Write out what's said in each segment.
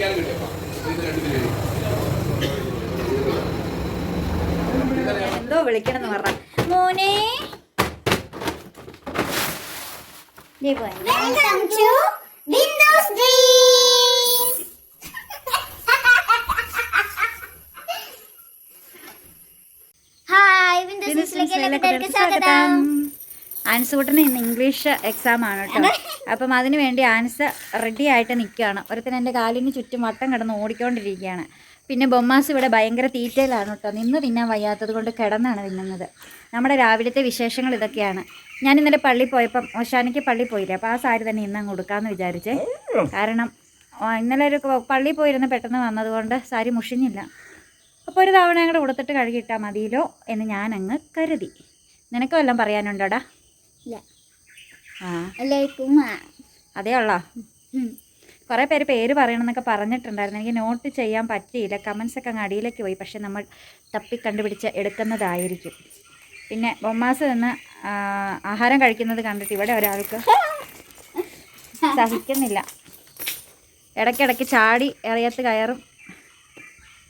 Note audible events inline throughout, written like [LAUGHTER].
കിട്ടിയപ്പോ എന്തോ വിളിക്കണം എന്ന് പറഞ്ഞ. മോനെ. ദേ to Windows to Windows hi Windows ന്യൂസിലേക്ക് എല്ലാവർക്കും സ്വാഗതം. ആൻസൂട്ടന് ഇന്ന് ഇംഗ്ലീഷ് എക്സാം ആണ് കേട്ടോ. അപ്പം അതിന് വേണ്ടി ആൻസ് റെഡി ആയിട്ട് നിൽക്കുകയാണ് ഒരുത്തൻ എന്റെ കാലിന് ചുറ്റും വട്ടം കിടന്ന് ഓടിക്കൊണ്ടിരിക്കുകയാണ്. പിന്നെ ബൊമ്മാസ് ഇവിടെ ഭയങ്കര തീറ്റയിലാണ് കേട്ടോ. നിന്ന് തിന്നാൻ വയ്യാത്തത് കൊണ്ട് കിടന്നാണ് തിന്നുന്നത്. നമ്മുടെ രാവിലത്തെ വിശേഷങ്ങൾ ഇതൊക്കെയാണ്. ഞാൻ ഇന്നലെ പള്ളി പോയപ്പം ഓശാനയ്ക്ക് പള്ളി പോയില്ലേ? അപ്പോൾ ആ സാരി തന്നെ ഇന്ന് അങ്ങ് കൊടുക്കാമെന്ന് വിചാരിച്ചേ. കാരണം ഇന്നലെ ഒരു പള്ളി പോയിരുന്ന് പെട്ടെന്ന് വന്നതുകൊണ്ട് സാരി മുഷിഞ്ഞില്ല. അപ്പോൾ ഒരു തവണ അങ്ങോട്ട് കൊടുത്തിട്ട് കഴുകിയിട്ടാൽ മതിയല്ലോ എന്ന് ഞാനങ്ങ് കരുതി. നിനക്ക് വല്ലതും പറയാനുണ്ടോടാ? ഇല്ല. ആ. എല്ലാവർക്കും അതേ ഉള്ളോ? കുറേ പേര് പേര് പറയണമെന്നൊക്കെ പറഞ്ഞിട്ടുണ്ടായിരുന്നു. എനിക്ക് നോട്ട് ചെയ്യാൻ പറ്റിയില്ല. കമൻസ് ഒക്കെ അങ്ങ് അടിയിലേക്ക് പോയി. പക്ഷെ നമ്മൾ തപ്പി കണ്ടുപിടിച്ച് എടുക്കുന്നതായിരിക്കും. പിന്നെ ബൊമ്മാസ് നിന്ന് ആഹാരം കഴിക്കുന്നത് കണ്ടിട്ട് ഇവിടെ ഒരാൾക്ക് സഹിക്കുന്നില്ല. ഇടയ്ക്കിടയ്ക്ക് ചാടി ഇറയത്ത് കയറും.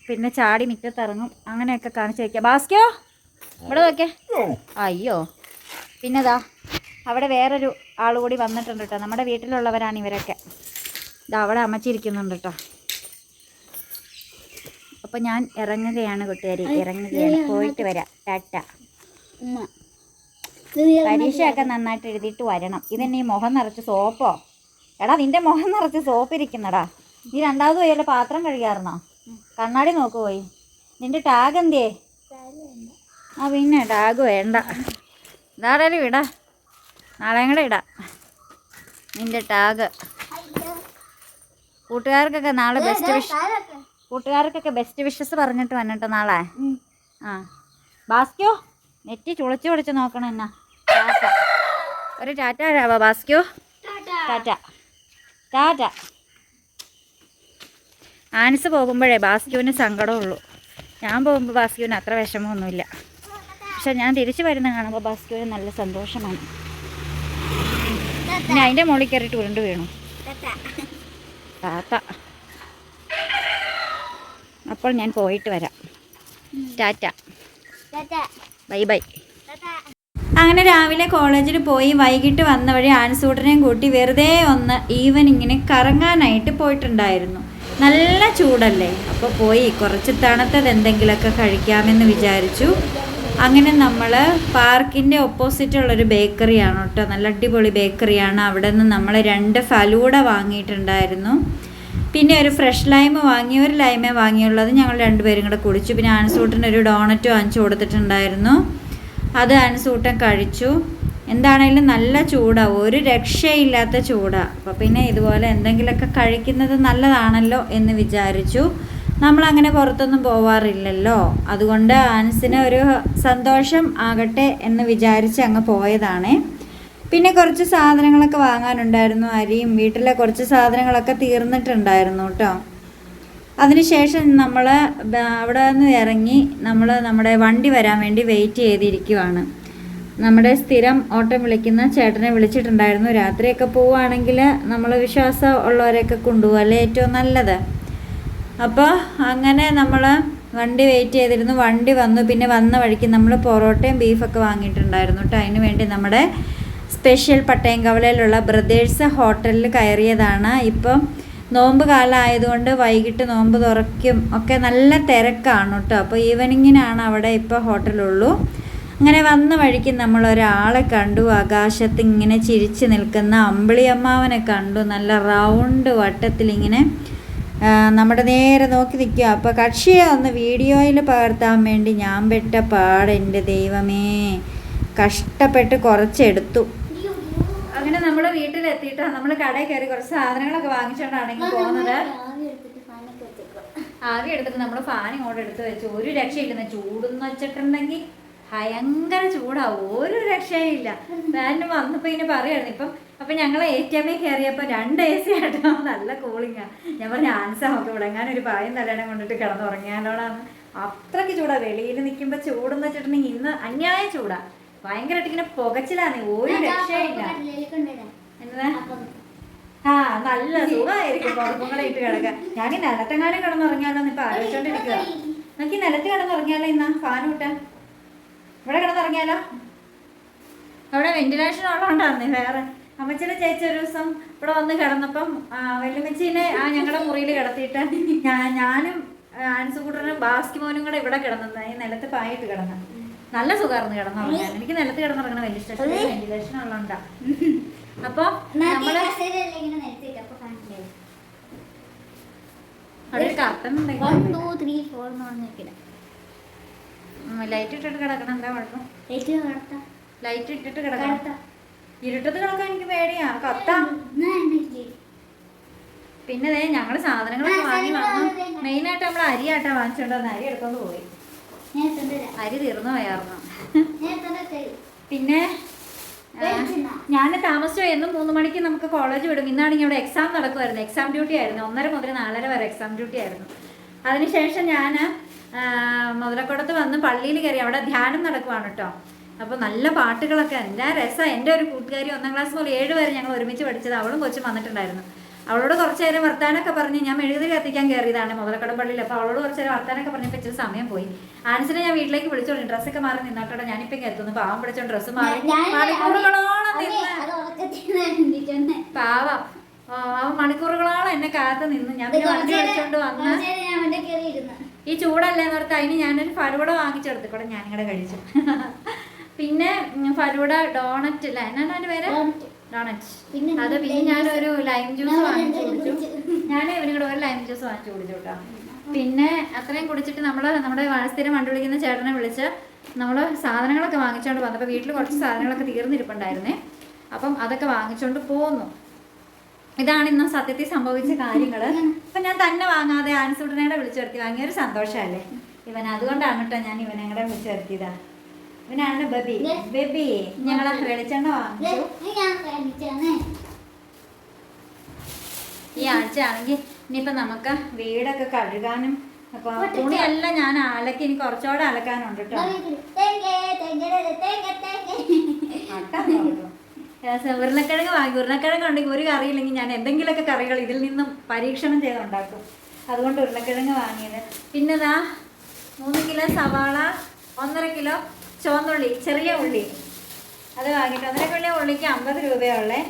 പിന്നെ ചാടി മുറ്റത്തിറങ്ങും. അങ്ങനെയൊക്കെ കാണിച്ചു വയ്ക്കുക ബാസ്കോ ഇവിടെ നോക്കേ അയ്യോ. പിന്നെതാ? അവിടെ വേറൊരു ആൾ കൂടി വന്നിട്ടുണ്ട് കേട്ടോ. നമ്മുടെ വീട്ടിലുള്ളവരാണ് ഇവരൊക്കെ. ഇത് അവിടെ അമ്മച്ചിരിക്കുന്നുണ്ട് കേട്ടോ. അപ്പോൾ ഞാൻ ഇറങ്ങുകയാണ് കൂട്ടുകാരി. ഇറങ്ങുകയാണ്. പോയിട്ട് വരാം. ടാറ്റ. പരീക്ഷയൊക്കെ നന്നായിട്ട് എഴുതിയിട്ട് വരണം. ഇതെന്നെ ഈ മുഖം നിറച്ച് സോപ്പോ? എടാ നിന്റെ മുഖം നിറച്ച് സോപ്പ് ഇരിക്കുന്നടാ നീ രണ്ടാമത് പോയല്ലോ പാത്രം കഴുകാറുന്നോ കണ്ണാടി നോക്ക് പോയി. നിന്റെ ടാഗ് എന്തേ ആ പിന്നെ ടാഗ് വേണ്ട. ഇതാടേലും ഇടാ. നാളെയും കൂടെ ഇടാം. നിന്റെ ടാഗ് കൂട്ടുകാർക്കൊക്കെ നാളെ ബെസ്റ്റ് വിഷ് കൂട്ടുകാർക്കൊക്കെ ബെസ്റ്റ് വിഷസ് പറഞ്ഞിട്ട് വന്നിട്ട് നാളെ. ആ. ബാസ്ക്യോ നെറ്റി ചുളച്ച് ചുളച്ച് നോക്കണം എന്നാ. ടാറ്റ. ഒരു ടാറ്റ ബാസ്ക്യോ? ടാറ്റ. ടാറ്റ. ആൻസ് പോകുമ്പോഴേ ബാസ്ക്യൂവിന് സങ്കടമുള്ളൂ. ഞാൻ പോകുമ്പോൾ ബാസ്ക്യൂവിന് അത്ര വിഷമമൊന്നുമില്ല. പക്ഷെ ഞാൻ തിരിച്ചു വരുന്ന കാണുമ്പോൾ ബാസ്ക്യൂവിന് നല്ല സന്തോഷമാണ്. പിന്നെ അതിന്റെ മുകളിൽ കയറിയിട്ട് ഉരുണ്ട് വീണു. താത്ത. അപ്പോൾ ഞാൻ പോയിട്ട് വരാം. ടാറ്റ. Bye bye. അങ്ങനെ രാവിലെ കോളേജിൽ പോയി വൈകിട്ട് വന്ന വഴി ആൻസൂട്ടനെയും കൂട്ടി വെറുതെ ഒന്ന് ഈവനിങ്ങിന് കറങ്ങാനായിട്ട് പോയിട്ടുണ്ടായിരുന്നു. നല്ല ചൂടല്ലേ? അപ്പോൾ പോയി കുറച്ച് തണുത്തത് എന്തെങ്കിലുമൊക്കെ കഴിക്കാമെന്ന് വിചാരിച്ചു. അങ്ങനെ നമ്മൾ പാർക്കിന്റെ ഓപ്പോസിറ്റുള്ളൊരു ബേക്കറിയാണ് കേട്ടോ. നല്ല അടിപൊളി ബേക്കറിയാണ് അവിടെ നിന്ന് നമ്മൾ രണ്ട് ഫലൂട വാങ്ങിയിട്ടുണ്ടായിരുന്നു. പിന്നെ ഒരു ഫ്രഷ് ലൈമ് വാങ്ങി ഒരു ലൈമേ വാങ്ങിയുള്ളത് ഞങ്ങൾ രണ്ടുപേരും കൂടെ കുടിച്ചു. പിന്നെ ആൻസൂട്ടിന് ഒരു ഡോണറ്റ് വാങ്ങിച്ചു കൊടുത്തിട്ടുണ്ടായിരുന്നു. അത് ആൻസൂട്ടൻ കഴിച്ചു. എന്താണേലും നല്ല ചൂടാണ് ഒരു രക്ഷയില്ലാത്ത ചൂടാണ് അപ്പോൾ പിന്നെ ഇതുപോലെ എന്തെങ്കിലുമൊക്കെ കഴിക്കുന്നത് നല്ലതാണല്ലോ എന്ന് വിചാരിച്ചു. നമ്മളങ്ങനെ പുറത്തൊന്നും പോവാറില്ലല്ലോ. അതുകൊണ്ട് ആൻസിന് ഒരു സന്തോഷം ആകട്ടെ എന്ന് വിചാരിച്ച് അങ്ങ് പോയതാണ്. പിന്നെ കുറച്ച് സാധനങ്ങളൊക്കെ വാങ്ങാനുണ്ടായിരുന്നു അരിയും വീട്ടിലെ കുറച്ച് സാധനങ്ങളൊക്കെ തീർന്നിട്ടുണ്ടായിരുന്നു കേട്ടോ. അതിനുശേഷം നമ്മൾ അവിടെ നിന്ന് ഇറങ്ങി നമ്മൾ നമ്മുടെ വണ്ടി വരാൻ വേണ്ടി വെയിറ്റ് ചെയ്തിരിക്കുവാണ്. നമ്മുടെ സ്ഥിരം ഓട്ടം വിളിക്കുന്ന ചേട്ടനെ വിളിച്ചിട്ടുണ്ടായിരുന്നു. രാത്രിയൊക്കെ പോവുകയാണെങ്കിൽ നമ്മൾ വിശ്വാസം ഉള്ളവരെയൊക്കെ കൊണ്ടുപോകല്ലേ ഏറ്റവും നല്ലത്? അപ്പോൾ അങ്ങനെ നമ്മൾ വണ്ടി വെയിറ്റ് ചെയ്തിരുന്നു. വണ്ടി വന്നു. പിന്നെ വന്ന വഴിക്ക് നമ്മൾ പൊറോട്ടയും ബീഫൊക്കെ വാങ്ങിയിട്ടുണ്ടായിരുന്നു കേട്ടോ അതിന് വേണ്ടി നമ്മുടെ സ്പെഷ്യൽ പട്ടയംകവലയിലുള്ള ബ്രദേഴ്സ് ഹോട്ടലിൽ കയറിയതാണ്. ഇപ്പം നോമ്പ് കാലം ആയതുകൊണ്ട് വൈകിട്ട് നോമ്പ് തുറക്കും. ഒക്കെ നല്ല തിരക്കാണ് കേട്ടോ അപ്പോൾ ഈവനിങ്ങിനാണ് അവിടെ ഇപ്പോൾ ഹോട്ടലുള്ളൂ. അങ്ങനെ വന്ന വഴിക്ക് നമ്മൾ ഒരാളെ കണ്ടു. ആകാശത്ത് ഇങ്ങനെ ചിരിച്ച് നിൽക്കുന്ന അമ്പിളിയമ്മാവനെ കണ്ടു. നല്ല റൗണ്ട് വട്ടത്തിൽ ഇങ്ങനെ നമ്മുടെ നേരെ നോക്കി നിൽക്കുക. അപ്പോൾ കക്ഷിയെ ഒന്ന് വീഡിയോയിൽ പകർത്താൻ വേണ്ടി ഞാൻ പെട്ട പാട് എന്റെ ദൈവമേ. കഷ്ടപ്പെട്ട് കുറച്ചെടുത്തു. അങ്ങനെ നമ്മൾ വീട്ടിലെത്തിയിട്ടാണ് നമ്മൾ കടയിൽ കയറി കുറച്ച് സാധനങ്ങളൊക്കെ വാങ്ങിച്ചുകൊണ്ടാണെങ്കിൽ പോകുന്നത്. ആകെ എടുത്തിട്ട് നമ്മൾ ഫാൻ ഇങ്ങോട്ട് എടുത്ത് വെച്ചു ഒരു രക്ഷയില്ലെന്ന് ചൂടെന്ന് വെച്ചിട്ടുണ്ടെങ്കിൽ ഭയങ്കര ചൂടാവും ഒരു രക്ഷയില്ല ഫാനിന് വന്നപ്പോൾ ഇങ്ങനെ പറയായിരുന്നു. ഇപ്പം അപ്പം ഞങ്ങൾ എ ടി എമ്മിൽ കയറിയപ്പോൾ രണ്ട് എ സി ആട്ടോ നല്ല കൂളിങ്ങാണ് ഞാൻ പറഞ്ഞ ആൻസർ നമുക്ക് ഇവിടെ ഒരു പായം തലേണം കൊണ്ടിട്ട് കിടന്നുറങ്ങിയാലോടാന്ന് അത്രയ്ക്ക് ചൂടാ. വെളിയിൽ നിൽക്കുമ്പോൾ ചൂടെന്ന് വെച്ചിട്ടുണ്ടെങ്കിൽ ഇന്ന് അന്യായ ചൂടാ. ഭയങ്കരമായിട്ട് ഇങ്ങനെ പുകച്ചിലാണ് ഒരു രക്ഷയില്ല. ആ നല്ല സുഖമായിരിക്കും. കുഴപ്പങ്ങളായിട്ട് ഇട്ട് കിടക്കാൻ. ഞാൻ ഈ നിലത്തെങ്ങാനും കിടന്നുറങ്ങിയാലോ എന്ന് ഇപ്പൊ ആലോചിച്ചോണ്ടിരിക്കുക നമുക്ക് ഈ നിലത്ത് കിടന്നുറങ്ങിയാലോ ഇന്ന്? ഫാൻ വിട്ടാ ഇവിടെ കിടന്നുറങ്ങിയാലോ? അവിടെ വെന്റിലേഷൻ ഉള്ളതുകൊണ്ടാണ് വേറെ. അമ്മച്ചിയുടെ ചേച്ചി ഒരു ദിവസം ഇവിടെ വന്ന് കിടന്നപ്പം ആ, ആ ഞങ്ങളുടെ മുറിയിൽ കിടത്തിയിട്ട് ഞാൻ ഞാനും ആൻസുകൂട്ടനും ബാസ്കി മോനും കൂടെ ഇവിടെ കിടന്നത് ഈ നിലത്ത് പായിട്ട് കിടന്നു. നല്ല സുഖമായിരുന്നു കിടന്നുറങ്ങാൻ. എനിക്ക് നിലത്ത് കിടന്നുറങ്ങണ വലിയ ഇഷ്ടം. വെന്റിലേഷൻ ഉള്ളതുകൊണ്ടാ അപ്പൊ നമ്മൾ ലൈറ്റ് ഇട്ടിട്ട് കിടക്കണം. എന്താ കുഴപ്പം? ലൈറ്റ് ഇട്ടിട്ട് കിടക്കണം. ഇരുട്ടത്ത് കിടക്കാൻ എനിക്ക് പേടിയാ. കത്താം. പിന്നെ അതെ ഞങ്ങൾ സാധനങ്ങളൊക്കെ വാങ്ങി വന്നു. ആയിട്ട് നമ്മൾ അരിയാട്ടാ ആട്ടാ വന്ന അരി എടുത്തോണ്ട് പോയി. അരി തീർന്നു പോയായിരുന്നു തന്നില്ല പിന്നെ ഞാൻ താമസിച്ചു എന്നും മൂന്ന് മണിക്ക് നമുക്ക് കോളേജ് വിടും. ഇന്നാണെങ്കിൽ ഇവിടെ എക്സാം നടക്കുമായിരുന്നു എക്സാം ഡ്യൂട്ടി ആയിരുന്നു. ഒന്നര മുതൽ നാലര വരെ എക്സാം ഡ്യൂട്ടി ആയിരുന്നു. അതിനുശേഷം ഞാൻ മുതലക്കുടത്ത് വന്ന് പള്ളിയിൽ കയറി. അവിടെ ധ്യാനം നടക്കുവാണ് കേട്ടോ അപ്പോൾ നല്ല പാട്ടുകളൊക്കെ എല്ലാ രസം. എന്റെ ഒരു കൂട്ടുകാരി ഒന്നാം ക്ലാസ് മുതൽ ഏഴ് വരെ ഞങ്ങൾ ഒരുമിച്ച് പഠിച്ചത്. അവളും കൊച്ചും വന്നിട്ടുണ്ടായിരുന്നു. അവളോട് കുറച്ച് നേരം വർത്താനൊക്കെ പറഞ്ഞ് ഞാൻ മെഴുകുതിരി കത്തിക്കാൻ കയറിയതാണ് മുതലക്കടം പള്ളിയിൽ. അപ്പോൾ അവളോട് കുറച്ച് നേരം വർത്താനൊക്കെ പറഞ്ഞപ്പോൾ ഇച്ചിരി സമയം പോയി. ആൻസിനെ ഞാൻ വീട്ടിലേക്ക് വിളിച്ചോളൂ. ഡ്രസ്സൊക്കെ മാറി നിന്നാട്ടോടെ. ഞാനിപ്പം കയറ്റുന്നു പാവം പിടിച്ചോ ഡ്രസ്സ് മാറി മണിക്കൂറുകളോളം നിന്ന് പാവം. അവൻ മണിക്കൂറുകളോളം എന്നെ കാത്ത് നിന്ന് ഞാൻ പിന്നെ വണ്ടി വിളിച്ചോണ്ട് വന്ന് ഈ ചൂടല്ലേ എന്നോർത്ത് അതിന് ഞാനൊരു ഫലൂട വാങ്ങിച്ചെടുത്തു കൂടെ ഞാനിങ്ങടെ കഴിച്ചു. പിന്നെ ഫലൂഡ ഡോണറ്റ് അല്ലേ എന്നാണ് അതിന്റെ പേര്? ഡോണറ്റ്. അത് പിന്നെ ഞാനൊരു ലൈം ജ്യൂസ് വാങ്ങിച്ചു കുടിച്ചു. ഞാൻ ഇവനും ഒരു ലൈം ജ്യൂസ് വാങ്ങിച്ചു കുടിച്ചു കേട്ടോ പിന്നെ അത്രയും കുടിച്ചിട്ട് നമ്മൾ നമ്മുടെ സ്ഥിരം വണ്ടി വിളിക്കുന്ന ചേട്ടനെ വിളിച്ച് നമ്മൾ സാധനങ്ങളൊക്കെ വാങ്ങിച്ചുകൊണ്ട് വന്നപ്പോൾ വീട്ടിൽ കുറച്ച് സാധനങ്ങളൊക്കെ തീർന്നിരിപ്പുണ്ടായിരുന്നേ. അപ്പം അതൊക്കെ വാങ്ങിച്ചുകൊണ്ട് പോന്നു. ഇതാണ് ഇന്ന് സത്യത്തിൽ സംഭവിച്ച കാര്യങ്ങൾ അപ്പൊ ഞാൻ തന്നെ വാങ്ങാതെ ആൻസൂട്ടനയുടെ വിളിച്ചു വരുത്തി. വാങ്ങിയ ഒരു സന്തോഷമല്ലേ ഇവൻ അതുകൊണ്ടാണ് കേട്ടോ ഞാൻ ഇവനെ കൂടെ വിളിച്ചു വരുത്തിയതാ. ഇവനാണ് ബബി. ബബി ഞങ്ങൾ വെളിച്ചെണ്ണ വാങ്ങിച്ചു. ഈ ആഴ്ച ആണെങ്കിൽ ഇനിയിപ്പോ നമുക്ക് വീടൊക്കെ കഴുകാനും അപ്പൊ തുണിയെല്ലാം ഞാൻ അലക്കി ഇനി കുറച്ചുകൂടെ അലക്കാനുണ്ട് കേട്ടോ. ഉരുളക്കിഴങ്ങ് വാങ്ങി ഉരുളക്കിഴങ്ങ് ഉണ്ടെങ്കിൽ ഒരു കറിയില്ലെങ്കിൽ ഞാൻ എന്തെങ്കിലുമൊക്കെ കറികൾ ഇതിൽ നിന്നും പരീക്ഷണം ചെയ്തുണ്ടാക്കും. അതുകൊണ്ട് ഉരുളക്കിഴങ്ങ് വാങ്ങിയത്. പിന്നെ ദാ മൂന്ന് കിലോ സവാള ഒന്നര കിലോ ചുവന്നുള്ളി ചെറിയ ഉള്ളി. അത് വാങ്ങിയിട്ട് അതിനൊക്കെ ഉള്ളിക്ക് അമ്പത് രൂപയുള്ളേ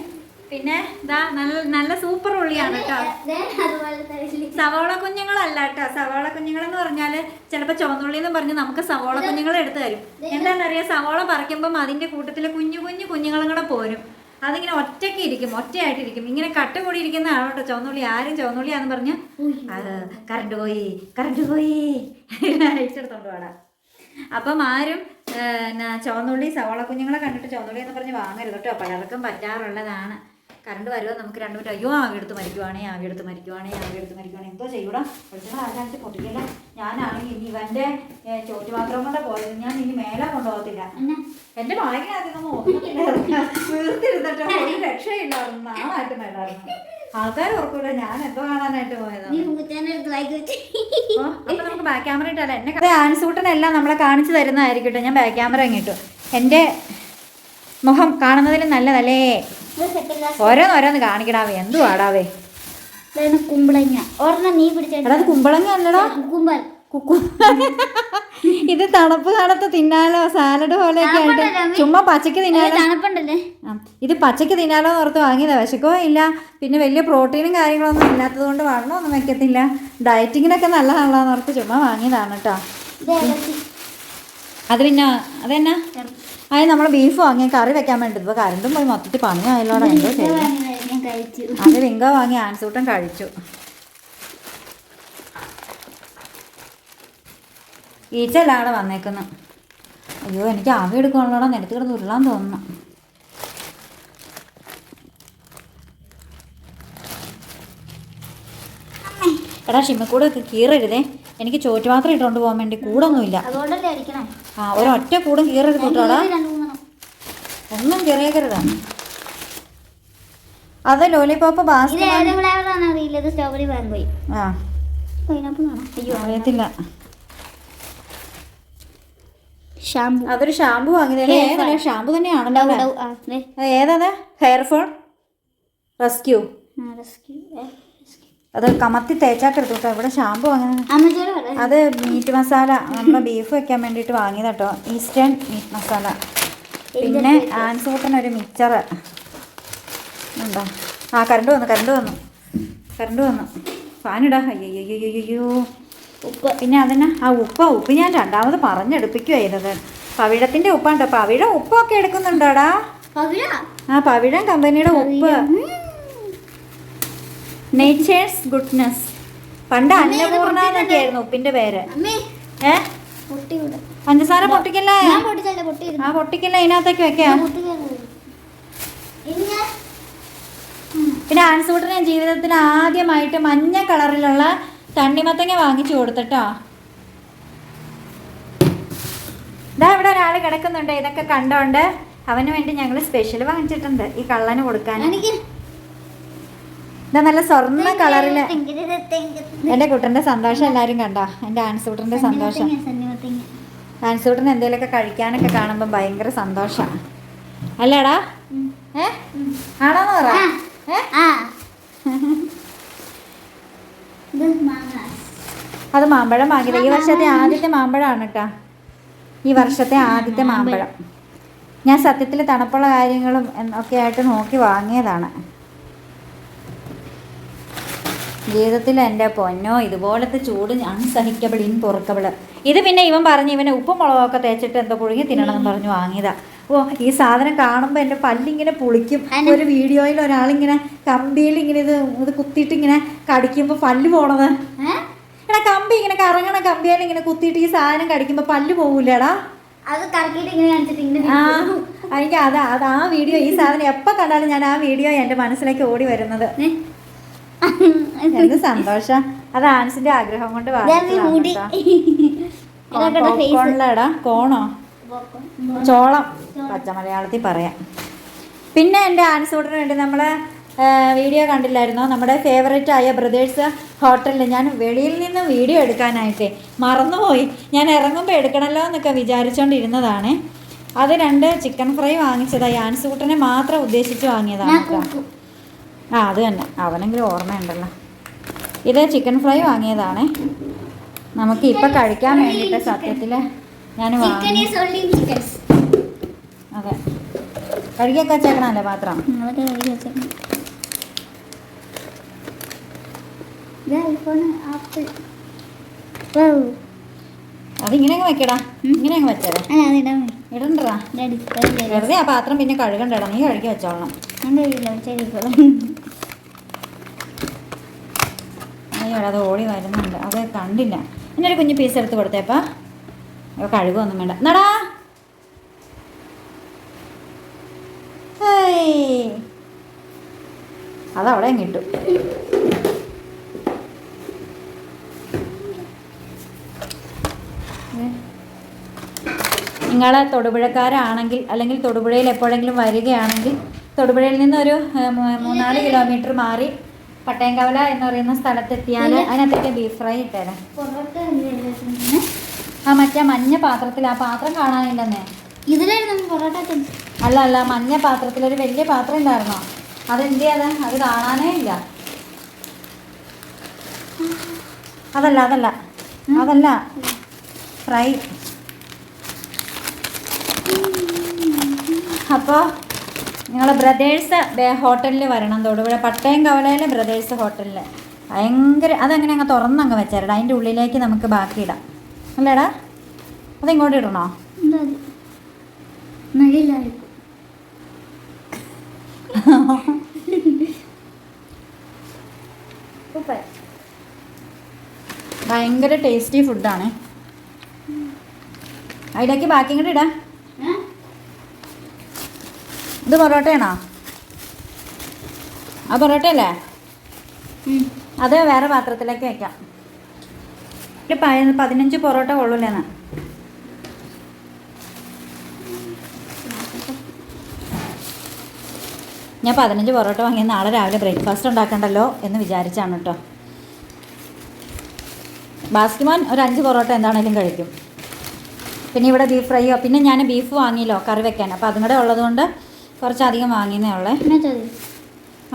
പിന്നെ ഇതാ നല്ല നല്ല സൂപ്പർ ഉള്ളിയാണ് കേട്ടോ സവോള കുഞ്ഞുങ്ങളല്ല കേട്ടോ സവോള കുഞ്ഞുങ്ങളെന്ന് പറഞ്ഞാൽ ചിലപ്പോൾ ചുവന്നുള്ളി എന്ന് പറഞ്ഞ് നമുക്ക് സവോള കുഞ്ഞുങ്ങൾ എടുത്തു തരും. എന്താണെന്നറിയാം സവോള പറിക്കുമ്പം അതിന്റെ കൂട്ടത്തിൽ കുഞ്ഞു കുഞ്ഞു കുഞ്ഞുങ്ങളും കൂടെ പോരും. അതിങ്ങനെ ഒറ്റയ്ക്ക് ഇരിക്കും ഒറ്റയായിട്ടിരിക്കും ഇങ്ങനെ കട്ട കൂടി ഇരിക്കുന്ന ആളോട്ടോ ചുവന്നുള്ളി ആരും ചുവന്നുള്ളിയാന്ന് പറഞ്ഞ് കറണ്ട് പോയി കറണ്ട് പോയി. [LAUGHS] അയച്ചെടുത്തോണ്ട് പാടാ. അപ്പം ആരും എന്നാ ചുവന്നുള്ളി സവാള കുഞ്ഞുങ്ങളെ കണ്ടിട്ട് ചുവന്നുള്ളി എന്ന് പറഞ്ഞ് വാങ്ങരുത് കേട്ടോ. പലർക്കും പറ്റാറുള്ളതാണ്. കറണ്ട് വരുമോ നമുക്ക് രണ്ടു മിനിറ്റ് അയ്യോ ആകെ എടുത്ത് മരിക്കുവാണേ ആകെ എടുത്ത് മരിക്കുവാണേ ആകെ എടുത്ത് മരിക്കുവാണേ. എന്തോ ചെയ്യൂടാ? വെളിച്ചെണ്ണ അവസാനിച്ച് പൊട്ടിക്കില്ല? ഞാനാണെങ്കിൽ ഇനി ഇവന്റെ ചോറ്റ് മാത്രം കൊണ്ട് പോയത്. ഞാൻ ഇനി മേലെ കൊണ്ടുപോകത്തില്ല. എന്റെ എന്റെ നമ്മൾ ഒന്നും വീർത്തിരുന്നിട്ട് ഒരു രക്ഷയില്ലായിരുന്നു നാളായിട്ട് മേലായിരുന്നു. ആൾക്കാർ ഓർക്കൂല ഞാൻ എന്തോ കാണാനായിട്ട് പോയതാണ് ബാക്ക് ക്യാമറ ഇട്ടല്ല? എന്നെ ആൻസൂട്ടനെല്ലാം നമ്മളെ കാണിച്ചു തരുന്നതായിരിക്കട്ടെ. ഞാൻ ബാക്ക് ക്യാമറ ഇങ്ങിട്ടു. എന്റെ മുഖം കാണുന്നതിലും നല്ലതല്ലേ? ഓരോന്നോരോന്ന് കാണിക്കടാവേ. എന്തു ആടാവേ കുമ്പളങ്ങ. ഓർമ്മ നീ പിടിച്ചത് കുമ്പളങ്ങ അല്ലടാ. കുമ്പൽ കുക്കു. ഇത് തണുപ്പ് കാലത്ത് തിന്നാലോ? സാലഡ് പോലെയൊക്കെ ആയിട്ട്. ചുമ്മാ പച്ചക്ക് തിന്നാലോ? തണുപ്പുണ്ടല്ലേ? ഇത് പച്ചക്ക് തിന്നാലോ എന്ന് ഓർത്ത് വാങ്ങിയതാ. വിശക്കോ ഇല്ല. പിന്നെ വലിയ പ്രോട്ടീനും കാര്യങ്ങളൊന്നും ഇല്ലാത്തത് കൊണ്ട് വണ്ണമൊന്നും വെക്കത്തില്ല. ഡയറ്റിങ്ങിനൊക്കെ നല്ലതാണല്ലോ എന്ന് ഓർത്ത് ചുമ്മാ വാങ്ങിയതാണ് കേട്ടോ അത് പിന്നെ അതെന്നാ? അത് നമ്മൾ ബീഫ് വാങ്ങിയ കറി വെക്കാൻ വേണ്ടി ഇപ്പോൾ കരണ്ടും പോയി മൊത്തത്തിൽ പണിയായല്ലോടാ. എന്തോ ചെയ്യും അത് വിങ്ക വാങ്ങി ആൻസൂട്ടം കഴിച്ചു. ഈച്ചല്ലാണ് വന്നേക്കുന്നത്. അയ്യോ എനിക്ക് ആവി എടുക്കാനുള്ളടാ നിലത്ത് കിടന്ന് ഉരുളാൻ തോന്നുന്നു. എടാ ഷിമ്മക്കൂടെ കൂടെ കീറരുതേ. എനിക്ക് ചോറ്റ് ചോറ്റുപാത്രം ഇട്ടുകൊണ്ട് പോകാൻ വേണ്ടി കൂടൊന്നുമില്ല. ആ ഒരൊറ്റ കൂടും കീറരുത് കേട്ടോടാ ഒന്നും കീറിയേക്കരുത്. അത് ലോലിപോപ്പ് ഫ്ലേവറാണെന്ന് അറിയില്ല. അറിയത്തില്ല. ഷാമ്പു അതൊരു ഷാംപു വാങ്ങിയതാണ് ഷാംപു തന്നെയാണല്ലോ. ഏതാ ഹെയർ ഫോൾ റെസ്ക്യൂ. അത് കമത്തി തേച്ചാക്കെടുത്തു കേട്ടോ ഇവിടെ ഷാമ്പു അമ്മച്ചോട് പറയാം അത് മീറ്റ് മസാല. നമ്മൾ ബീഫ് വെക്കാൻ വേണ്ടിയിട്ട് വാങ്ങിയത് കേട്ടോ ഈസ്റ്റേൺ മീറ്റ് മസാല. പിന്നെ ആൻസൂട്ടന് ഒരു മിക്സർ ഉണ്ടോ? ആ കറണ്ട് വന്നു കറണ്ട് വന്നു. കറണ്ട് വന്നു. ഫാനിടാ അയ്യോ അയ്യോ അയ്യോ ഉപ്പ്. പിന്നെ അതിന് ആ ഉപ്പ് ഉപ്പ് ഞാൻ രണ്ടാമത് പറഞ്ഞെടുപ്പിക്കുവായിരുന്നത്. പവിഴത്തിന്റെ ഉപ്പാണ്ടോ പവിഴം ഉപ്പൊക്കെ എടുക്കുന്നുണ്ടോടാ? പവിഴ? ആ പവിഴം കമ്പനിയുടെ ഉപ്പ്. നേച്ചേഴ്സ് ഗുഡ്നസ് പണ്ട് അന്നപൂർണ എന്നൊക്കെയായിരുന്നു ഉപ്പിന്റെ പേര്. പഞ്ചസാര പൊട്ടിക്കല്ലേ? ആ പൊട്ടിക്കല്ല അതിനകത്തേക്ക് വെക്കാം. പിന്നെ ഇനി ഞാൻ പിന്നെ ആൻസൂട്ടനെ ജീവിതത്തിൽ ആദ്യമായിട്ട് മഞ്ഞ കളറിലുള്ള തണ്ണിമത്തങ്ങ വാങ്ങിച്ചു കൊടുത്തിട്ടോ. ഇതാ ഇവിടെ ഒരാൾ കിടക്കുന്നുണ്ട് ഇതൊക്കെ കണ്ടോണ്ട് അവന് വേണ്ടി ഞങ്ങൾ സ്പെഷ്യൽ വാങ്ങിച്ചിട്ടുണ്ട് ഈ കള്ളന് കൊടുക്കാൻ. ഇതാ നല്ല സ്വർണ കുട്ടന്റെ എന്റെ കുട്ടന്റെ സന്തോഷം എല്ലാരും കണ്ടോ? എന്റെ ആൻസൂട്ടന്റെ സന്തോഷം. ആൻസൂട്ടറിന് എന്തെങ്കിലുമൊക്കെ കഴിക്കാനൊക്കെ കാണുമ്പോൾ ഭയങ്കര സന്തോഷമാണ് അല്ലേടാ. ഏ? ആണോന്ന് പറ. ആ. ഏ ആ ഇത് മാങ്ങ അത് മാമ്പഴം വാങ്ങിയത്. ഈ വർഷത്തെ ആദ്യത്തെ മാമ്പഴമാണ് കേട്ടോ ഈ വർഷത്തെ ആദ്യത്തെ മാമ്പഴം. ഞാൻ സത്യത്തിൽ തണുപ്പുള്ള കാര്യങ്ങളും എന്നൊക്കെ ആയിട്ട് നോക്കി വാങ്ങിയതാണ്. ജീവിതത്തിൽ എന്റെ പൊന്നോ ഇതുപോലത്തെ ചൂട് അൺസഹിക്കബിൾ ഇൻപൊറുക്കബിൾ ഇത് പിന്നെ ഇവൻ പറഞ്ഞ് ഇവനെ ഉപ്പും മുളകൊക്കെ തേച്ചിട്ട് എന്തോ പുഴുങ്ങി തിന്നണമെന്ന് പറഞ്ഞ് വാങ്ങിയതാ. ഓ ഈ സാധനം കാണുമ്പോൾ എന്റെ പല്ലിങ്ങനെ പുളിക്കും. ഒരു വീഡിയോയിൽ ഒരാളിങ്ങനെ കമ്പിയിൽ ഇങ്ങനെ ഇത് ഇത് കുത്തിയിട്ട് ഇങ്ങനെ കടിക്കുമ്പോൾ പല്ല് പോണത്? എടാ കമ്പി ഇങ്ങനെ കറങ്ങണ കമ്പിയാൽ ഇങ്ങനെ കുത്തിയിട്ട് ഈ സാധനം കടിക്കുമ്പോൾ പല്ല് പോകൂലടാ അത് കറക്കിയിട്ട് ഇങ്ങനെ കാണിച്ചിട്ട് ഇങ്ങനെ ആ എനിക്ക് അതാ അത് ആ വീഡിയോ ഈ സാധനം എപ്പ കണ്ടാലും ഞാൻ ആ വീഡിയോ എന്റെ മനസ്സിലേക്ക് ഓടി വരുന്നത്. എന്ത് സന്തോഷം. അത് ആൻസിന്റെ ആഗ്രഹം കൊണ്ട് കോണിലടാ? കോണോ? ചോളം. പച്ച മലയാളത്തിൽ പറയാം. പിന്നെ എന്റെ ആൻസൂട്ടിന് വേണ്ടി നമ്മൾ വീഡിയോ കണ്ടില്ലായിരുന്നോ? നമ്മുടെ ഫേവറേറ്റ് ആയ ബ്രദേഴ്സ് ഹോട്ടലിൽ ഞാൻ വെളിയിൽ നിന്ന് വീഡിയോ എടുക്കാനായിട്ടേ മറന്നുപോയി. ഞാൻ ഇറങ്ങുമ്പോൾ എടുക്കണമല്ലോ എന്നൊക്കെ വിചാരിച്ചുകൊണ്ടിരുന്നതാണ് അത് രണ്ട് ചിക്കൻ ഫ്രൈ വാങ്ങിച്ചതായി ആൻസൂട്ടനെ മാത്രം ഉദ്ദേശിച്ച് വാങ്ങിയതാണ് ആ അത് തന്നെ. അവനെങ്കിലും ഓർമ്മയുണ്ടല്ലോ. ഇത് ചിക്കൻ ഫ്രൈ വാങ്ങിയതാണ്. നമുക്ക് ഇപ്പം കഴിക്കാൻ വേണ്ടിയിട്ട് സത്യത്തിൽ ഞാൻ വാങ്ങി. അതെ. കഴുകിയൊക്കെ വെച്ചേക്കണല്ലേ പാത്രം അതൊക്കെ കഴുകി വെച്ചേക്കണം ഇത് ഐഫോൺ ആപ്പിൾ അതിങ്ങനെ അങ്ങ് വെക്കടാ. ഇങ്ങനെ അങ്ങ് അതിടാൻ ഇടണ്ടടാ. വെറുതെ ആ പാത്രം പിന്നെ കഴുകണ്ടടാ. നീ കഴുകി വെച്ചോളണം. അയ്യോ അത് ഓടി വരുന്നുണ്ട്. അത് കണ്ടില്ല. പിന്നെ ഒരു കുഞ്ഞു പീസ് എടുത്ത് കൊടുത്തേപ്പാ കഴുകൊന്നും വേണ്ട. നടാ അതവിടെ കിട്ടും നിങ്ങൾ തൊടുപുഴക്കാരാണെങ്കിൽ അല്ലെങ്കിൽ തൊടുപുഴയിൽ എപ്പോഴെങ്കിലും വരികയാണെങ്കിൽ തൊടുപുഴയിൽ നിന്നൊരു ഒരു മൂന്നാൽ കിലോമീറ്റർ മാറി പട്ടയംകവല എന്ന് പറയുന്ന സ്ഥലത്തെത്തിയാൽ അതിനകത്തേക്ക് ബീഫ് ഫ്രൈ എന്ത് ആ മറ്റേ മഞ്ഞ പാത്രത്തിൽ ആ പാത്രം കാണാനില്ലെന്നേ? ഇതിലായിരുന്നു പൊറോട്ട. അല്ല അല്ല മഞ്ഞ പാത്രത്തിൽ ഒരു വലിയ പാത്രം ഉണ്ടായിരുന്നോ? അതെന്ത് അത് അത് കാണാനേ ഇല്ല. അതല്ല അതല്ല. അതല്ല. ഫ്രൈ അപ്പോൾ നിങ്ങൾ ബ്രദേഴ്സ് ഹോട്ടലിൽ വരണം തൊടുപുഴ പട്ടയം കവലയിലെ ബ്രദേഴ്സ് ഹോട്ടലിൽ ഭയങ്കര അതങ്ങനെ അങ്ങ് തുറന്നങ്ങ് വെച്ചേരടാ. അതിന്റെ ഉള്ളിലേക്ക് നമുക്ക് ബാക്കി ഇടാം. അല്ലേടാ? അതിങ്ങോട്ട് ഇടണോ? ഭയങ്കര ടേസ്റ്റി ഫുഡാണ് അതിലേക്ക് ബാക്കി ഇങ്ങോട്ട് ഇടാം? ഇത് പൊറോട്ടയാണോ? ആ പൊറോട്ടയല്ലേ? അല്ലേ അത് വേറെ പാത്രത്തിലേക്ക് ഒരു പ- പതിനഞ്ച് പൊറോട്ട കൊള്ളൂലേന്ന് ഞാൻ പതിനഞ്ച് പൊറോട്ട വാങ്ങി നാളെ രാവിലെ ബ്രേക്ക്ഫാസ്റ്റ് ഉണ്ടാക്കണ്ടല്ലോ എന്ന് വിചാരിച്ചാണ് കേട്ടോ ബാസ്കിമോൻ ഒരു അഞ്ച് പൊറോട്ട എന്താണേലും കഴിക്കും. പിന്നെ ഇവിടെ ബീഫ് ഫ്രൈയോ പിന്നെ ഞാൻ ബീഫ് വാങ്ങിയല്ലോ കറി വെക്കാൻ. അപ്പോൾ അതും കൂടെ ഉള്ളതുകൊണ്ട് കുറച്ചധികം വാങ്ങിയെന്നേ ഉള്ളേ.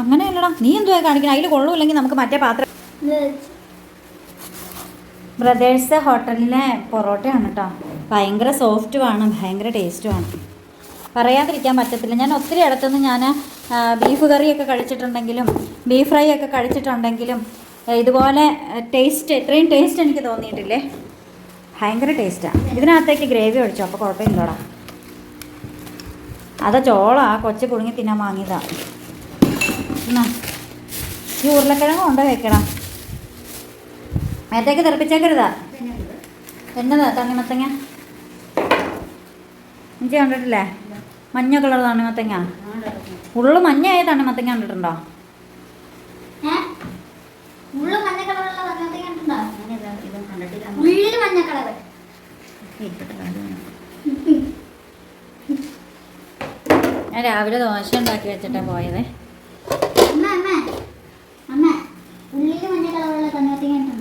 അങ്ങനെയല്ലടാ നീ എന്തുവാ കാണിക്കണം? അതിൽ കൊള്ളൂല്ലെങ്കിൽ നമുക്ക് മറ്റേ പാത്രം ബ്രദേഴ്സ്. ഹോട്ടലിലെ പൊറോട്ടയാണ് കേട്ടോ ഭയങ്കര സോഫ്റ്റുമാണ് ഭയങ്കര ടേസ്റ്റുമാണ് പറയാതിരിക്കാൻ പറ്റത്തില്ല. ഞാൻ ഒത്തിരി ഇടത്തുനിന്ന് ഞാൻ ബീഫ് കറിയൊക്കെ കഴിച്ചിട്ടുണ്ടെങ്കിലും ബീഫ് ഫ്രൈ ഒക്കെ കഴിച്ചിട്ടുണ്ടെങ്കിലും ഇതുപോലെ ടേസ്റ്റ് ഇത്രയും ടേസ്റ്റ് എനിക്ക് തോന്നിയിട്ടില്ലേ? ഭയങ്കര ടേസ്റ്റാണ് ഇതിനകത്തേക്ക് ഗ്രേവി ഒഴിച്ചു? അപ്പോൾ കുഴപ്പമില്ലടാ. അതാ ചോള ആ കൊച്ചു പുഴുങ്ങി തിന്നാൻ വാങ്ങിയതാ. എന്നാ ഈ ഉരുളക്കിഴങ്ങ് കൊണ്ടോ വെക്കണം. നേരത്തേക്ക് തെറിപ്പിച്ചേക്കരുതാ. എന്നതാ തണ്ണിമത്തങ്ങ ഇഞ്ചി കണ്ടിട്ടില്ലേ? മഞ്ഞ കളർ തണ്ണിമത്തങ്ങ ഉള്ളു മഞ്ഞയായ തണ്ണിമത്തങ്ങ കണ്ടിട്ടുണ്ടോ? ഏ? ഉള്ളു മഞ്ഞ കളറുള്ള വന്നത്തെ കണ്ടിട്ടുണ്ടോ ഉള്ളിൽ മഞ്ഞ കളറ് ഞാൻ രാവിലെ ദോശ ഉണ്ടാക്കി വെച്ചിട്ടാ പോയത്.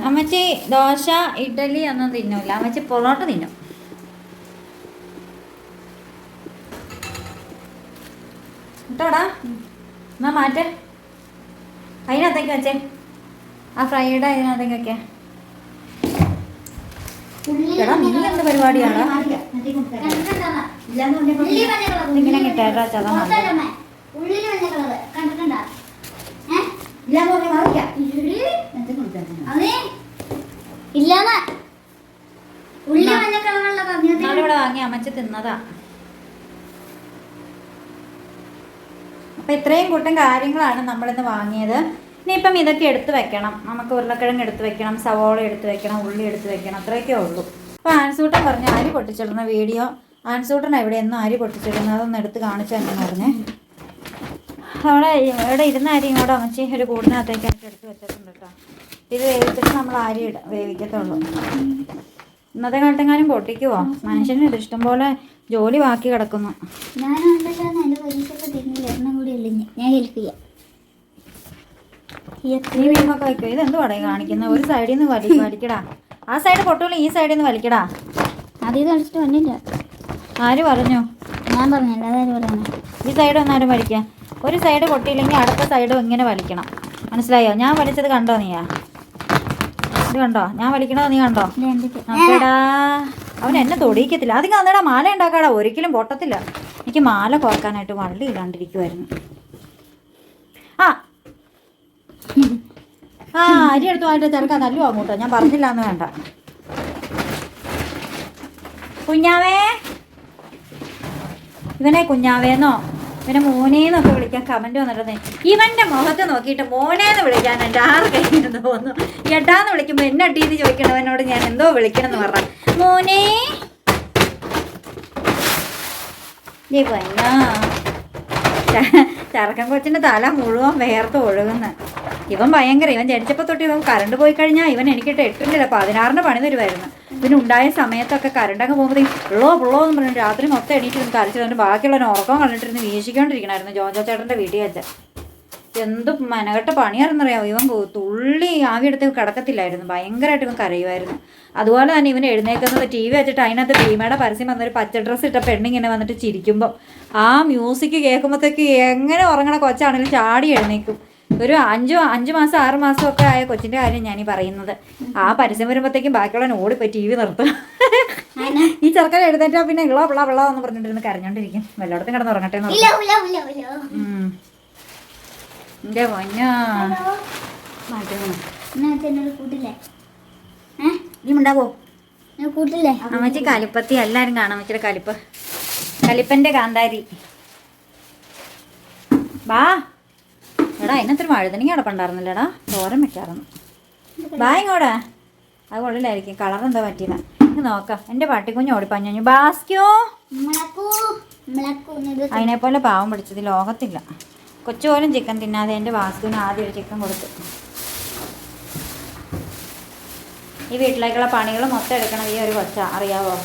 അമ്മച്ചി ദോശ ഇഡലി ഒന്നും തിന്നൂല. അമ്മച്ചി പൊറോട്ട തിന്നും. കേട്ടോടാ എന്നാ മാറ്റ. അതിനകത്തേക്ക് വെച്ചേ. ആ ഫ്രൈഡ് അതിനകത്തേക്ക് വെക്കേ. ഉള്ളിൽ എടാ, നീ എന്ത് കളറ്. കിട്ടേട്ടാ ചത. കണ്ടിട്ടുണ്ടോ? ഇല്ലാന്ന്. മഞ്ഞ കളറുള്ള വാങ്ങി അമ്മച്ചി തിന്നതാ. അപ്പൊ ഇത്രയും കൂട്ടം കാര്യങ്ങളാണ് നമ്മളിന്ന് വാങ്ങിയത്. ഇനിയിപ്പം ഇതൊക്കെ എടുത്തു വെക്കണം. നമുക്ക് ഉരുളക്കിഴങ്ങ് എടുത്തു വെക്കണം സവോള എടുത്തു വെക്കണം ഉള്ളി എടുത്തു വെക്കണം അത്രയൊക്കെ ഉള്ളൂ. അപ്പോൾ ആൻസൂട്ടം പറഞ്ഞ അരി പൊട്ടിച്ചിടുന്ന വീഡിയോ ആൻസൂട്ടൻ എവിടെ എന്നും അരി പൊട്ടിച്ചിരുന്നു അതൊന്ന് എടുത്ത് കാണിച്ചു തന്നെ പറഞ്ഞേ അവിടെ ഇവിടെ ഇരുന്ന അരി ഇങ്ങോട്ട് അമ്മച്ചി ഒരു കൂടിനകത്തേക്കായിട്ട് എടുത്ത് വെച്ചിട്ടുണ്ട് കേട്ടോ. ഇത് വേവിച്ചിട്ട് നമ്മൾ അരി ഇട വേവിക്കത്തുള്ളൂ. ഇന്നത്തെ കാലത്തെങ്ങാനും പൊട്ടിക്കുവോ? മനുഷ്യന് ഇത് ഇഷ്ടംപോലെ ജോലി ബാക്കി കിടക്കുന്നു. നീ വീമൊക്കെ വയ്ക്കോ ഇത് എന്ത് പടയും കാണിക്കുന്നത് ഒരു സൈഡിൽ നിന്ന് വലി വലിക്കടാ. ആ സൈഡ് പൊട്ടൂല ഈ സൈഡിൽ നിന്ന് വലിക്കടാ. അതിൽ കളിച്ചിട്ട് വന്നില്ല. ആര് പറഞ്ഞു? ഞാൻ പറഞ്ഞു? അതായത് ഈ സൈഡ് ഒന്നാരും വലിക്കാം. ഒരു സൈഡ് പൊട്ടിയില്ലെങ്കിൽ അടുത്ത സൈഡും ഇങ്ങനെ വലിക്കണം. മനസ്സിലായോ? ഞാൻ വലിച്ചത് കണ്ടോ നീയാ? ഇത് കണ്ടോ? ഞാൻ വലിക്കണത് നീ കണ്ടോ? അവൻ എന്നെ തൊടിയിക്കത്തില്ല. അതിന് അന്നേടാ മാല ഉണ്ടാക്കാടാ. ഒരിക്കലും പൊട്ടത്തില്ല. എനിക്ക് മാല കോർക്കാനായിട്ട് വള്ളി ഇടാണ്ടിരിക്കുമായിരുന്നു ആ. ആ അരി എടുത്തു വാങ്ങിട്ട് തിരക്കാൻ നല്ല അങ്ങോട്ടോ? ഞാൻ പറഞ്ഞില്ല എന്ന് വേണ്ട. കുഞ്ഞാവേ. ഇവനെ കുഞ്ഞാവേന്നോ? ഇവനെ മോനേന്നൊക്കെ വിളിക്കാൻ കമന്റ് വന്നിട്ടേ ഇവന്റെ മുഖത്ത് നോക്കിയിട്ട് മോനേന്ന് വിളിക്കാൻ എന്റെ ആറ് കഴിയുന്നു തോന്നുന്നു. എട്ടാന്ന് വിളിക്കുമ്പോൾ എന്നെ അട്ടീന്ന് ചോദിക്കണവനോട് ഞാൻ എന്തോ വിളിക്കണമെന്ന് പറഞ്ഞ. മോനെ? ചറക്കൻ കൊച്ചിന്റെ തല മുഴുവൻ വേർത്ത് ഒഴുകുന്നു. ഇവൻ ഭയങ്കര ഇവൻ ജനിച്ചപ്പോൾ തൊട്ട് ഇവൻ കറണ്ട് പോയി കഴിഞ്ഞാൽ ഇവൻ എനിക്കിട്ട് എട്ടിന്റെ പതിനാറിന് പണി തരുമായിരുന്നു ഇതിനുണ്ടായ സമയത്തൊക്കെ കറണ്ടൊക്കെ പോകുമ്പോൾ ഉള്ളോ പുള്ളോ എന്ന് പറഞ്ഞു രാത്രി മൊത്തം എണീറ്റിരുന്ന് കരച്ചു ബാക്കിയുള്ള ഉറക്കം കണ്ടിട്ടിരുന്ന് വീശിക്കൊണ്ടിരിക്കണമായിരുന്നു ജോജോ ചേട്ടന്റെ വീട്ടിൽ വെച്ച് എന്ത് മനകെട്ട പണിയാണെന്നറിയാമോ ഇവൻ തുള്ളി ആവി എടുത്ത് കിടക്കത്തില്ലായിരുന്നു. ഭയങ്കരമായിട്ട് ഇവൻ കരയുമായിരുന്നു അതുപോലെ തന്നെ ഇവൻ എഴുന്നേക്കുന്നത് ടി വി വെച്ചിട്ട് അതിനകത്ത് ഭീമയുടെ പരസ്യം വന്നൊരു പച്ച ഡ്രസ്സ് ഇട്ട പെണ്ണിങ്ങനെ വന്നിട്ട് ചിരിക്കുമ്പം ആ മ്യൂസിക് കേൾക്കുമ്പോഴത്തേക്ക് എങ്ങനെ ഉറങ്ങണ കൊച്ചാണെങ്കിലും ചാടി എഴുന്നേക്കും ഒരു അഞ്ചു അഞ്ച് മാസം ആറ് മാസം ഒക്കെ ആയ കൊച്ചിന്റെ കാര്യം ഞാൻ ഈ പറയുന്നത്. ആ പരസ്യം വരുമ്പോഴത്തേക്കും ഓടി ഓടിപ്പോയി ടി വി നിർത്തും. ഈ ചെറുക്കൻ എഴുന്നേറ്റാ പിന്നെ ഇളോ വിള വിള എന്ന് പറഞ്ഞിട്ടിരുന്ന് കരഞ്ഞോണ്ടിരിക്കും. വല്ലയിടത്തും കിടന്ന് ഉറങ്ങട്ടെ. എന്റെ പൊന്നോ. നീ ഉണ്ടാവോ കൂട്ടില്ലേ? അമ്മച്ചി കലിപ്പത്തി എല്ലാരും കാണാം അമ്മച്ചിയുടെ കലിപ്പ്. കലിപ്പന്റെ കാന്താരി. ബാ. എടാ അതിനകത്തൊരു വഴുതനങ്ങ അടപ്പുണ്ടായിരുന്നില്ലടാ. തോരൻ വെക്കാറുന്നു ബാ ഇങ്ങോടെ അത് കൊള്ളില്ലായിരിക്കും. കളർ എന്താ പറ്റിയത്? നോക്കാം. എന്റെ പട്ടിക്കുഞ്ഞ് ഓടിപ്പഞ്ഞു. ബാസ്ക്യോ? അതിനെ പോലെ പാവം പിടിച്ചത് ലോകത്തില്ല. കൊച്ചു പോലും ചിക്കൻ തിന്നാതെ എന്റെ ബാസ്കുവിന് ആദ്യം ഒരു ചിക്കൻ കൊടുത്തു. ഈ വീട്ടിലേക്കുള്ള പണികൾ മൊത്തം എടുക്കണം ഈ ഒരു കൊച്ച. അറിയാവോ?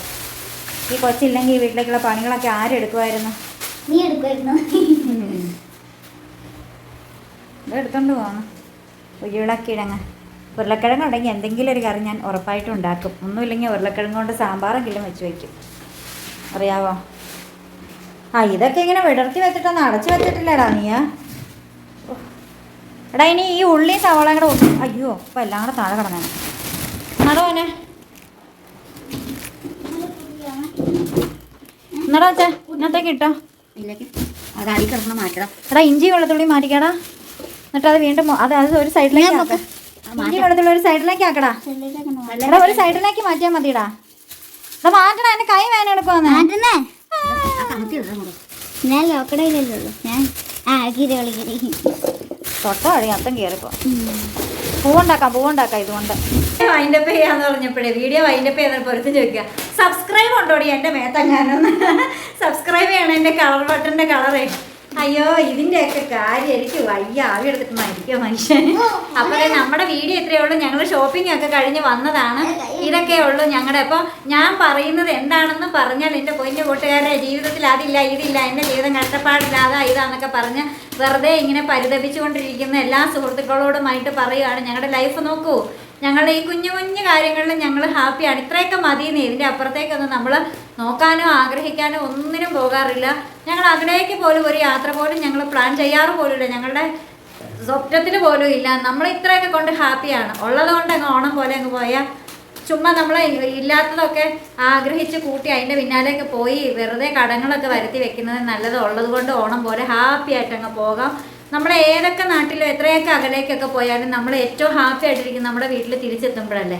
ഈ കൊച്ചില്ലെങ്കിൽ ഈ വീട്ടിലേക്കുള്ള പണികളൊക്കെ ആരെടുക്കുമായിരുന്നു നീ എടുക്കുമായിരുന്നു [LAUGHS] ഇത് എടുത്തോണ്ട് പോകണം ഉരുളക്കിഴങ്ങ് ഉരുളക്കിഴങ്ങ് ഉണ്ടെങ്കിൽ എന്തെങ്കിലും ഒരു കറി ഞാൻ ഉറപ്പായിട്ടും ഉണ്ടാക്കും. ഒന്നുമില്ലെങ്കിൽ ഉരുളക്കിഴങ്ങ് കൊണ്ട് സാമ്പാറെങ്കിലും വെച്ച് വയ്ക്കും. അറിയാവോ? ആ ഇതൊക്കെ ഇങ്ങനെ വിടർത്തി വെച്ചിട്ടൊന്നും അടച്ചു വെച്ചിട്ടില്ലടാ നീയാ. എടാ ഇനി ഈ ഉള്ളി സവാളയും കൂടെ ഒന്നും അയ്യോ അപ്പം എല്ലാം കൂടെ താഴെ കിടന്നേ. നടോ മോനെ. എന്നടാ അച്ഛാ ഇന്നത്തേക്ക് ഇട്ടോ? ഇതിലേക്ക് അത് അടി കിടക്കണം മാറ്റണം. എടാ ഇഞ്ചി വെള്ളത്തുള്ളി മാറ്റിക്കാടാ. എന്നിട്ട് അത് വീണ്ടും അത് അത് ഒരു സൈഡിലേക്ക്. നോക്കാം. ഇഞ്ചി വെള്ളത്തുള്ളി ഒരു സൈഡിലേക്ക് ആക്കടാ. എടാ ഒരു സൈഡിലേക്ക് മാറ്റിയാൽ മതിടാ അത് മാറ്റണ എന്റെ കൈ വേന എടുക്കുവാന്ന് ഞാൻ ലോക്കടയിലല്ലേ ഞാൻ ആ തൊട്ടോ അത്തം കയറിപ്പോ പൂവുണ്ടാക്കാം പൂവുണ്ടാക്കാം ഇതുകൊണ്ട്. വൈൻഡപ്പ് ചെയ്യാന്ന് പറഞ്ഞപ്പോഴേ വീഡിയോ വൈൻഡപ്പ് ചെയ്യുന്ന പൊരുത്തു ചോദിക്കുക സബ്സ്ക്രൈബ് ഉണ്ടോടി എന്റെ മേത്തങ്ങാനൊന്ന്? സബ്സ്ക്രൈബ് ചെയ്യണം എന്റെ കളർ ബട്ടന്റെ കളറേ അയ്യോ ഇതിന്റെയൊക്കെ കാര്യം എനിക്ക് വയ്യ. ആവി എടുത്തിട്ട് മരിക്കുക മനുഷ്യൻ. അപ്പോഴേ നമ്മുടെ വീഡിയോ ഇത്രയേ ഉള്ളൂ. ഞങ്ങൾ ഷോപ്പിംഗ് ഒക്കെ കഴിഞ്ഞ് വന്നതാണ്. ഇതൊക്കെ ഉള്ളൂ ഞങ്ങളുടെ അപ്പോൾ ഞാൻ പറയുന്നത് എന്താണെന്ന് പറഞ്ഞാൽ എന്റെ പൊന്നു കൂട്ടുകാരുടെ ജീവിതത്തിൽ അതില്ല ഇതില്ല എന്റെ ജീവിതം കഷ്ടപ്പാടില്ല അതാ ഇതാന്നൊക്കെ പറഞ്ഞ് വെറുതെ ഇങ്ങനെ പരിതപിച്ചുകൊണ്ടിരിക്കുന്ന എല്ലാ സുഹൃത്തുക്കളോടുമായിട്ട് പറയുകയാണ് ഞങ്ങളുടെ ലൈഫ് നോക്കൂ. ഞങ്ങളുടെ ഈ കുഞ്ഞു കുഞ്ഞു കാര്യങ്ങളിൽ ഞങ്ങൾ ഹാപ്പിയാണ് ഇത്രയൊക്കെ മതിയെന്ന്. ഇതിന്റെ അപ്പുറത്തേക്കൊന്നും നമ്മൾ നോക്കാനോ ആഗ്രഹിക്കാനോ ഒന്നിനും പോകാറില്ല. ഞങ്ങൾ അതിലേക്ക് പോലും ഒരു യാത്ര പോലും ഞങ്ങൾ പ്ലാൻ ചെയ്യാറ് പോലുമില്ല. ഞങ്ങളുടെ സ്വപ്നത്തിൽ പോലും ഇല്ല. നമ്മൾ ഇത്രയൊക്കെ കൊണ്ട് ഹാപ്പിയാണ് ഉള്ളത് കൊണ്ട് അങ്ങ് ഓണം പോലെ അങ്ങ് പോയാൽ ചുമ്മാ നമ്മൾ ഇല്ലാത്തതൊക്കെ ആഗ്രഹിച്ച് കൂട്ടി അതിന്റെ പിന്നാലേക്ക് പോയി വെറുതെ കടങ്ങളൊക്കെ വരുത്തി വെക്കുന്നത് നല്ലത്. ഉള്ളത് കൊണ്ട് ഓണം പോലെ ഹാപ്പി ആയിട്ട് അങ്ങ് പോകാം. നമ്മുടെ ഏതൊക്കെ നാട്ടിലും എത്രയൊക്കെ അകലേക്കൊക്കെ പോയാലും നമ്മൾ ഏറ്റവും ഹാപ്പി ആയിട്ടിരിക്കും നമ്മുടെ വീട്ടിൽ തിരിച്ചെത്തുമ്പോഴല്ലേ?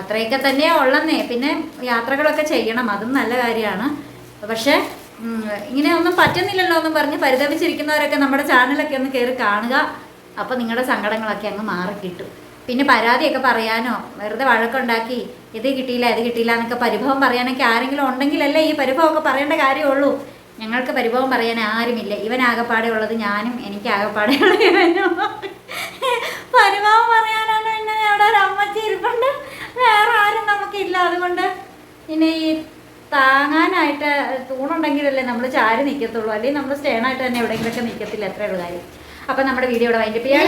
അത്രയൊക്കെ തന്നെയാ ഉള്ളന്നേ. പിന്നെ യാത്രകളൊക്കെ ചെയ്യണം അതും നല്ല കാര്യമാണ്. പക്ഷേ ഇങ്ങനെ ഒന്നും പറ്റുന്നില്ലല്ലോ എന്ന് പറഞ്ഞ് പരിതപിച്ചിരിക്കുന്നവരൊക്കെ നമ്മുടെ ചാനലൊക്കെ ഒന്ന് കയറി കാണുക. അപ്പോൾ നിങ്ങളുടെ സങ്കടങ്ങളൊക്കെ അങ്ങ് മാറി കിട്ടും പിന്നെ പരാതിയൊക്കെ പറയാനോ? വെറുതെ വഴക്കുണ്ടാക്കി ഇത് കിട്ടിയില്ല ഇത് കിട്ടിയില്ല എന്നൊക്കെ പരിഭവം പറയാനൊക്കെ ആരെങ്കിലും ഉണ്ടെങ്കിലല്ലേ ഈ പരിഭവമൊക്കെ പറയേണ്ട കാര്യമുള്ളൂ. ഞങ്ങൾക്ക് പരിഭവം പറയാൻ ആരുമില്ല. ഇവൻ ആകപ്പാടെ ഉള്ളത് ഞാനും എനിക്ക് ആകപ്പാടെ ഉള്ളത് ഇവനും. പരിഭവം പറയാനാണ് പിന്നെ അവിടെ ഒരു അമ്മച്ചി ഇരിപ്പുണ്ട്. വേറെ ആരും നമുക്കില്ല. അതുകൊണ്ട് പിന്നെ ഈ താങ്ങാനായിട്ട് തൂണുണ്ടെങ്കിലല്ലേ നമ്മൾ ചാരി നിൽക്കത്തുള്ളൂ അല്ലെങ്കിൽ നമ്മൾ സ്റ്റേണായിട്ട് തന്നെ എവിടെയെങ്കിലൊക്കെ നിൽക്കത്തില്ല എത്രയുള്ള കാര്യം. അപ്പം നമ്മുടെ വീഡിയോ ഇവിടെ വൈൻഡപ്പ് ചെയ്യുക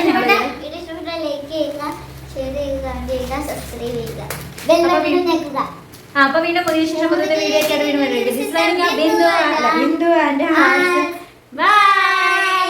സബ്സ്ക്രൈബ് ചെയ്യുക അപ്പൊ വീണ്ടും പുതിയ ശേഷം പുതിയ വീഡിയോ ആയിട്ട് വീണ്ടും ബിന്ദു ആൻഡ് ബൈ